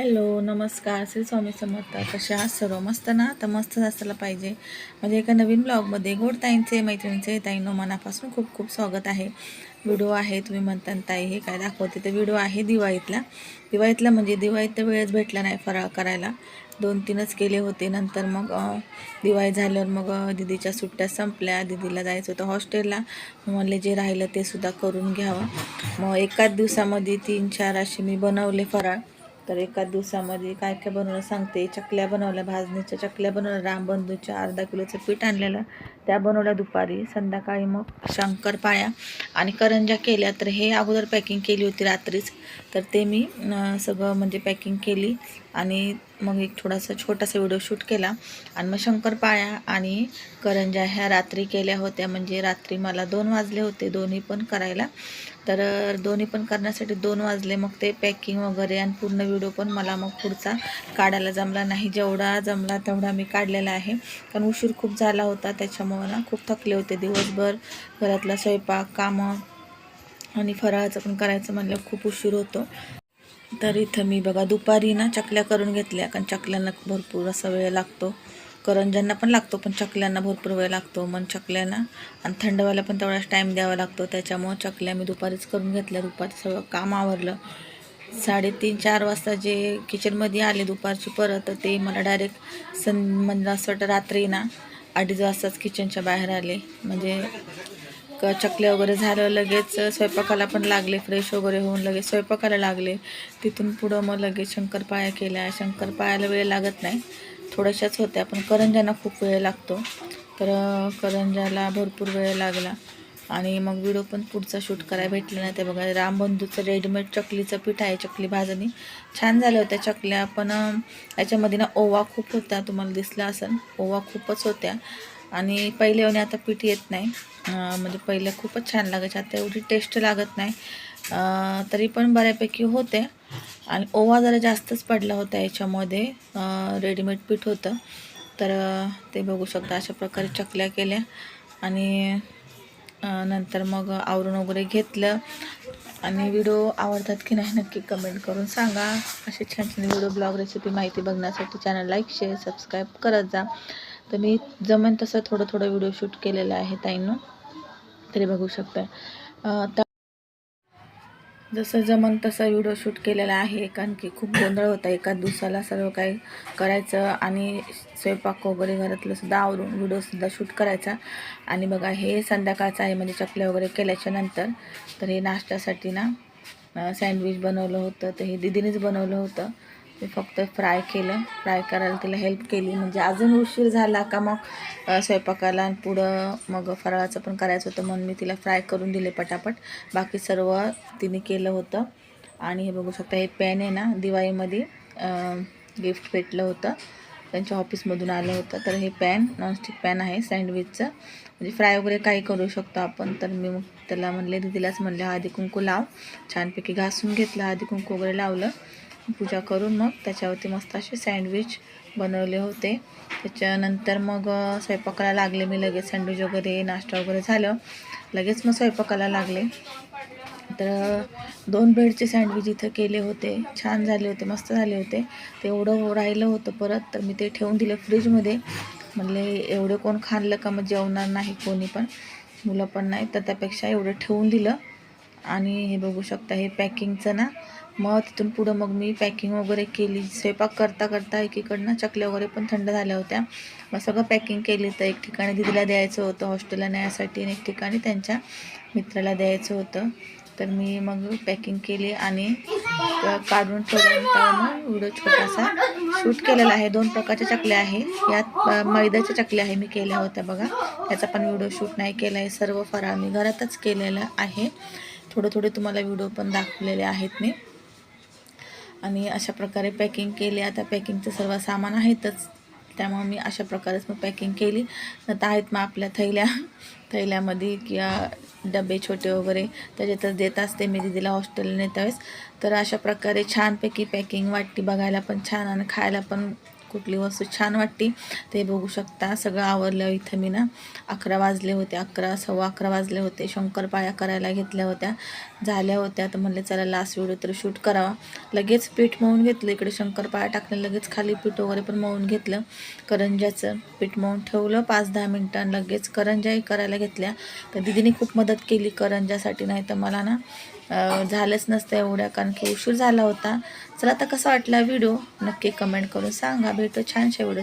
Hello नमस्कार. श्री स्वामी समर्थ. कशा आहात सर्व? मस्त ना? तर मस्तच असायला पाहिजे. म्हणजे एका नवीन ब्लॉगमध्ये गोड ताईंचे मैत्रिणींचे ताईंनो मनापासून खूप खूप स्वागत आहे. व्हिडिओ आहे तुम्ही म्हणता ताई हे काय दाखवते. तर व्हिडिओ आहे दिवाळीतला. दिवाळीतला म्हणजे दिवाळीत तर वेळच भेटला नाही फराळ करायला. दोन तीनच केले होते. नंतर मग दिवाळी झाल्यावर मग दिदीच्या दीदीच्या सुट्ट्या संपल्या. दीदीला जायचं होतं हॉस्टेलला. म्हणले जे राहिलं ते सुद्धा करून घ्यावं. मग एकाच दिवसामध्ये तीन चार असे मी बनवले फराळ. तर एका दिवसामध्ये काय काय बनवलं सांगते. चकल्या बनवल्या भाजणीच्या चकल्या बनवल्या रामबंधूच्या अर्धा किलोचं पीठ आणलेलं. त्या बनवल्या दुपारी. संध्याकाळी मग शंकरपाळ्या आणि करंज्या केल्या. तर हे अगोदर पॅकिंग केली होती रात्रीच. तर ते मी सगळं म्हणजे पॅकिंग केली आणि मग एक थोडासा छोटासा व्हिडिओ शूट केला. आणि मग शंकरपाळ्या आणि करंज्या ह्या रात्री केल्या होत्या. म्हणजे रात्री मला दोन वाजले होते दोन्ही पण करायला. तर दोन्ही पण करण्यासाठी दोन वाजले. मग ते पॅकिंग वगैरे आणि पूर्ण व्हिडिओ पण मला मग पुढचा काढायला जमला नाही. जेवढा जमला तेवढा मी काढलेला आहे. कारण उशीर खूप झाला होता. त्याच्यामुळं ना खूप थकले होते दिवसभर. घरातला स्वयंपाक कामं आणि फराळाचं पण करायचं म्हणलं खूप उशीर होतो. तर इथं मी बघा दुपारी ना चकल्या करून घेतल्या. कारण चकल्यांना भरपूर असा वेळ लागतो. करंज्यांना पण लागतो पण चकल्यांना भरपूर वेळ लागतो. मग चकल्यांना आणि थंडवायला पण तेवढाच टाईम द्यावा लागतो. त्याच्यामुळं चकल्या मी दुपारीच करून घेतल्या. दुपारी सगळं काम आवरलं. साडेतीन चार वाजता जे किचनमध्ये आले दुपारची परत तर ते मला डायरेक्ट सं म्हणजे असं वाटतं रात्री ना अडीच वाजताच किचनच्या बाहेर आले. म्हणजे क चकल्या वगैरे झालं लगेच स्वयंपाकाला पण लागले. फ्रेश वगैरे होऊन लगेच स्वयंपाकाला लागले. तिथून पुढं मग लगेच शंकरपाळ्या केल्या. शंकरपाळ्याला वेळ लागत नाही. थोड्याशाच होत्या पण करंज्यांना खूप वेळ लागतो. तर करंजाला करंज्याला भरपूर वेळ लागला. आणि मग व्हिडिओ पण पुढचा शूट करायला भेटला नाही ते बघा. रामबंधूचं रेडीमेड चकलीचं पीठ आहे चकली भाजणी. छान झाल्या होत्या चकल्या पण याच्यामध्ये ना ओवा खूप होता. तुम्हाला दिसला असेल ओवा खूपच होत्या. आणि पहिले होणे आता पीठ येत नाही. म्हणजे पहिले खूपच छान लागायचे. आता एवढी टेस्ट लागत नाही. तरी पण बऱ्यापैकी होते. आणि ओवा जरा जास्तच पडला होता याच्यामध्ये रेडीमेड पीठ होतं. तर ते बघू शकता अशा प्रकारे चकल्या केल्या. आणि नंतर मग आवरून वगैरे घेतलं. आणि व्हिडिओ आवडतात की नाही नक्की कमेंट करून सांगा. असे छान छान व्हिडिओ ब्लॉग रेसिपी माहिती बघण्यासाठी चॅनल लाईक शेअर सबस्क्राईब करत जा. तर मी जमेन तसं थोडं थोडं व्हिडिओ शूट केलेलं आहे ताईंनो. तरी बघू शकता. त्या जसं जमन तसा व्हिडिओ शूट केलेला आहे. कारण की खूप गोंधळ होता. एका दिवसाला सर्व काही करायचं आणि स्वयंपाक वगैरे घरातलं सुद्धा आवरून व्हिडिओसुद्धा शूट करायचा. आणि बघा हे संध्याकाळचं आहे. म्हणजे चकल्या वगैरे केल्याच्यानंतर तर हे नाश्त्यासाठी ना सँडविच बनवलं होतं. तर हे दिदीनेच बनवलं होतं. मी फक्त फ्राय केलं. फ्राय करायला तिला हेल्प केली. म्हणजे अजून उशीर झाला का मग स्वयंपाकाला आणि पुढं मग फराळाचं पण करायचं होतं म्हणून मी तिला फ्राय करून दिले पटापट. बाकी सर्व तिने केलं होतं. आणि हे बघू शकता हे पॅन आहे ना दिवाळीमध्ये गिफ्ट भेटलं होतं. त्यांच्या ऑफिसमधून आलं होतं. तर हे पॅन नॉनस्टिक पॅन आहे सँडविचचं म्हणजे फ्राय वगैरे काही करू शकतो आपण. तर मी मग त्याला म्हणले दिदीलाच म्हणले हळदी कुंकू लाव. छानपैकी घासून घेतलं हळदी कुंकू वगैरे लावलं. पूजा करून मग त्याच्यावरती मस्त असे सँडविच बनवले होते. त्याच्यानंतर मग स्वयंपाकाला लागले मी लगेच सँडविच वगैरे नाश्ता वगैरे झालं. लगेच मग स्वयंपाकाला लागले. तर दोन ब्रेडचे सँडविच इथं केले होते. छान झाले होते मस्त झाले होते. ते एवढं राहिलं होतं परत तर मी ते ठेवून दिलं फ्रीजमध्ये. म्हणले एवढं कोण खाल्लं का? मग जेवणार नाही कोणी पण. मुलं पण नाही तर त्यापेक्षा एवढं ठेवून दिलं. आणि हे बघू शकता हे पॅकिंगचं ना मग तिथून पुढं मग मी पॅकिंग वगैरे केली. स्वयंपाक करता करता एकीकडनं चकल्या वगैरे पण थंड झाल्या होत्या. मग सगळं पॅकिंग केली तर एक ठिकाणी दिदीला द्यायचं होतं हॉस्टेलला न्यायसाठी आणि एक ठिकाणी त्यांच्या मित्राला द्यायचं होतं. तर मी मग पॅकिंग केली आणि काढून ठेवल्यानंतर मग व्हिडिओ छोटासा शूट केलेला आहे. दोन प्रकारच्या चकल्या आहे यात मैद्याच्या चकल्या आहे. मी केल्या होत्या बघा. याचा पण व्हिडिओ शूट नाही केला आहे. सर्व फराळ मी घरातच केलेलं आहे. थोडे थोडे तुम्हाला व्हिडिओ पण दाखवलेले आहेत मी. आणि अशा प्रकारे पॅकिंग केली. आता पॅकिंगचं सर्व सामान आहेतच. त्यामुळे मी अशा प्रकारेच मग पॅकिंग केली. तर आहेत मग आपल्या थैल्या. थैल्यामध्ये किंवा डबे छोटे वगैरे त्याच्यातच देत असते. मी दिदीला हॉस्टेलला नेता वेळेस तर अशा प्रकारे छानपैकी पॅकिंग वाटते बघायला पण छान आणि खायला पण कुठली वस्तू छान वाटते ते बघू शकता. सगळं आवरलं इथं मी ना. अकरा वाजले होते अकरा सव्वा अकरा वाजले होते. शंकरपाळ्या करायला घेतल्या होत्या. झाल्या होत्या तर म्हणले चला लास्ट व्हिडिओ तर शूट करावा. लगेच पीठ मळून घेतलं इकडे. शंकरपाळ्या टाकलं लगेच खाली पीठ वगैरे पण मळून घेतलं. करंजाचं पीठ मळून ठेवलं पाच दहा मिनटं. लगेच करंजाही करायला घेतल्या. तर दिदीने खूप मदत केली करंजासाठी नाही तर मला ना झालंच नसतं एवढ्या कारण की उशीर झाला होता. चला आता कसा वाटला व्हिडिओ? नक्की कमेंट करून सांगा. भेटू छानशा व्हिडिओ